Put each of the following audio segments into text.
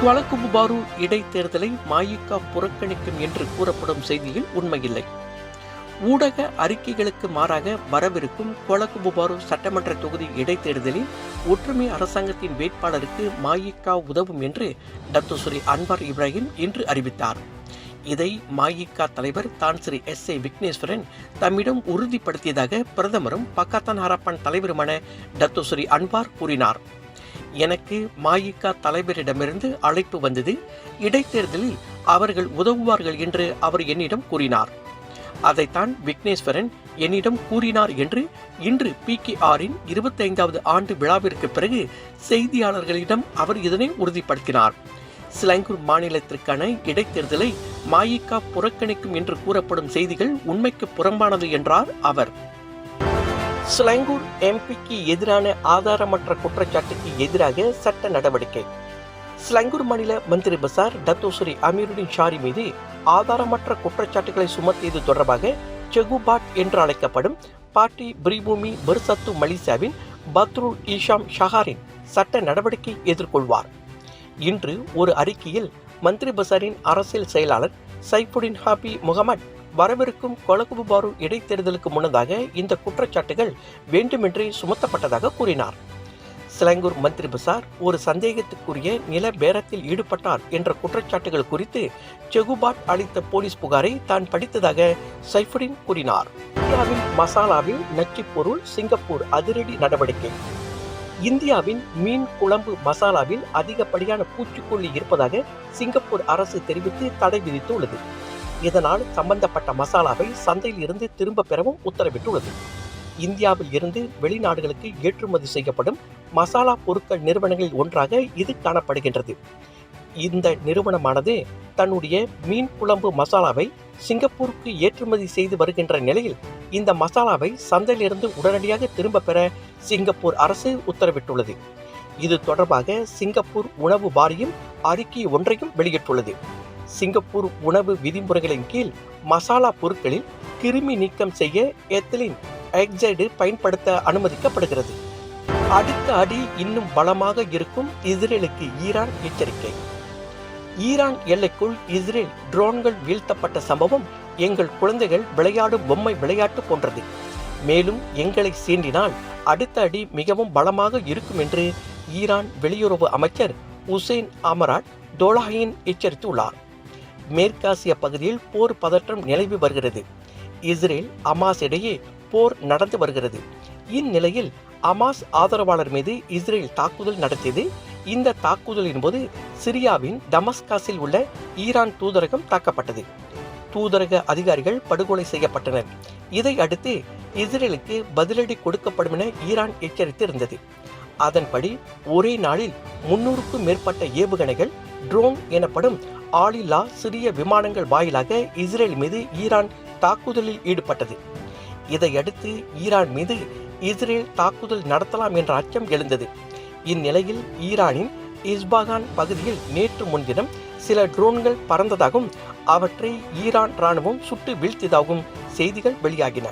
குவலக்குபுபாரு இடைத்தேர்தலை மாயிக்கா புறக்கணிக்கும் என்று கூறப்படும் செய்தியில் உண்மையில்லை. ஊடக அறிக்கைகளுக்கு மாறாக வரவிருக்கும் கொலகுபுபாரு சட்டமன்ற தொகுதி இடைத்தேர்தலில் ஒற்றுமை அரசாங்கத்தின் வேட்பாளருக்கு மாயிக்கா உதவும் என்று டத்துஸ்ரீ அன்வார் இப்ராஹிம் இன்று அறிவித்தார். இதை மாயிகா தலைவர் தான் ஸ்ரீ எஸ் ஏ விக்னேஸ்வரன் தம்மிடம் உறுதிப்படுத்தியதாக பிரதமரும் பக்காத்தான் ஹரப்பான் தலைவருமான டத்துஸ்ரீ அன்வார் கூறினார். எனக்கு மாயிகா தலைவரிடமிருந்து அழைப்பு வந்தது. இடைத்தேர்தலில் அவர்கள் உதவுவார்கள் என்று அவர் என்னிடம் கூறினார். அதைத்தான் விக்னேஸ்வரன் என்னிடம் கூறினார் என்று இன்று பி கே ஆரின் இருபத்தைந்தாவது ஆண்டு விழாவிற்கு பிறகு செய்தியாளர்களிடம் அவர் இதனை உறுதிப்படுத்தினார். சிலங்கூர் மாநிலத்திற்கான இடைத்தேர்தலை மாயிகா புறக்கணிக்கும் என்று கூறப்படும் செய்திகள் உண்மைக்கு புறம்பானது என்றார் அவர். சிலங்கூர் எம்பிக்கு எதிரான ஆதாரமற்ற குற்றச்சாட்டுக்கு எதிராக சட்ட நடவடிக்கை. சிலங்கூர் மாநில மந்திரி பசார் டத்தோஸ்ரீ அமீருடின் ஷாரி மீது ஆதாரமற்ற குற்றச்சாட்டுகளை சுமத்தியது தொடர்பாக செகுபாட் என்று அழைக்கப்படும் பாட்டி பிரிபூமி பெர்சத்து மலிசாவின் பத்ருல் ஈஷாம் ஷஹாரின் சட்ட நடவடிக்கை எதிர்கொள்வார். இன்று ஒரு அறிக்கையில் மந்திரி பசாரின் அரசியல் செயலாளர் சைஃபுடின் ஹாபி முகமட் வரவிருக்கும் கொலகுபாரு இடைத்தேர்தலுக்கு முன்னதாக இந்த குற்றச்சாட்டுகள் வேண்டுமென்றே சுமத்தப்பட்டதாக கூறினார். சிலங்கூர் மந்திரி பசார் ஒரு சந்தேகத்துக்குரிய நில பேரத்தில் ஈடுபட்டார் என்ற குற்றச்சாட்டுகள் குறித்து செகுபாட் அளித்த போலீஸ் புகாரை தான் படித்ததாக சைஃபுடின் கூறினார். இந்தியாவின் மசாலாவில் நச்சுப் பொருள் சிங்கப்பூர் அதிரடி நடவடிக்கை. இந்தியாவின் மீன் குழம்பு மசாலாவில் அதிகப்படியான பூச்சிக்கொல்லி இருப்பதாக சிங்கப்பூர் அரசு தெரிவித்து தடை விதித்துள்ளது. இதனால் சம்பந்தப்பட்ட மசாலாவை சந்தையில் இருந்து திரும்ப பெறவும் உத்தரவிட்டுள்ளது. இந்தியாவில் இருந்து வெளிநாடுகளுக்கு ஏற்றுமதி செய்யப்படும் மசாலா பொருட்கள் நிறுவனங்களில் ஒன்றாக இது காணப்படுகின்றது. இந்த நிறுவனமானது தன்னுடைய மீன் குழம்பு மசாலாவை சிங்கப்பூருக்கு ஏற்றுமதி செய்து வருகின்ற நிலையில் இந்த மசாலாவை சந்தையிலிருந்து உடனடியாக திரும்ப பெற சிங்கப்பூர் அரசு உத்தரவிட்டுள்ளது. இது தொடர்பாக சிங்கப்பூர் உணவு வாரியம் அறிக்கை ஒன்றையும் வெளியிட்டுள்ளது. சிங்கப்பூர் உணவு விதிமுறைகளின் கீழ் மசாலா பொருட்களில் கிருமி நீக்கம் செய்ய எத்திலின் எக்ஸைடு பயன்படுத்த அனுமதிக்கப்படுகிறது. அடுத்த அடி இன்னும் பலமாக இருக்கும் இஸ்ரேலுக்கு ஈரான் எச்சரிக்கை. ஈரான் எல்லைக்குள் இஸ்ரேல் ட்ரோன்கள் வீழ்த்தப்பட்ட சம்பவம் எங்கள் குழந்தைகள் விளையாடும் பொம்மை விளையாட்டு போன்றது. மேலும் எங்களை சீண்டினால் அடுத்த அடி மிகவும் பலமாக இருக்கும் என்று ஈரான் வெளியுறவு அமைச்சர் உசேன் அமராட் தோலாயின் எச்சரித்துள்ளார். மேற்காசிய பகுதியில் போர் பதற்றம் நிலவி வருகிறது. இஸ்ரேல் அமாஸ் இடையே போர் நடந்து வருகிறது. இந்நிலையில் அமாஸ் ஆதரவாளர் மீது இஸ்ரேல் தாக்குதல் நடத்தியது. இந்த தாக்குதலின் போது சிரியாவின் டமஸ்காஸில் உள்ள ஈரான் தூதரகம் தாக்கப்பட்டது. தூதரக அதிகாரிகள் படுகொலை செய்யப்பட்டனர். இதை அடுத்து இஸ்ரேலுக்கு பதிலடி கொடுக்கப்படும் என ஈரான் எச்சரித்திருந்தது. அதன்படி ஒரே நாளில் முன்னூறுக்கும் மேற்பட்ட ஏவுகணைகள் ட்ரோன் எனப்படும் ஆளில்லா சிறிய விமானங்கள் வாயிலாக இஸ்ரேல் மீது ஈரான் தாக்குதலில் ஈடுபட்டது. இதையடுத்து ஈரான் மீது இஸ்ரேல் தாக்குதல் நடத்தலாம் என்ற அச்சம் எழுந்தது. இந்நிலையில் ஈரானின் இஸ்பாகான் பகுதியில் நேற்று முன்தினம் சில ட்ரோன்கள் பறந்ததாகவும் அவற்றை ஈரான் ராணுவம் சுட்டு வீழ்த்தியதாகவும் செய்திகள் வெளியாகின.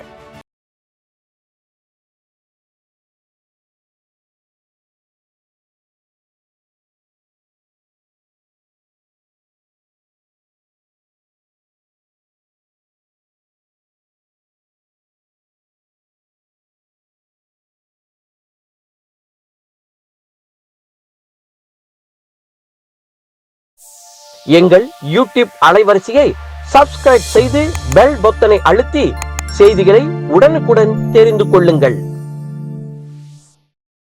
எங்கள் யூடியூப் அலைவரிசையை சப்ஸ்கிரைப் செய்து பெல் பொத்தனை அழுத்தி செய்திகளை உடனுக்குடன் தெரிந்து கொள்ளுங்கள்.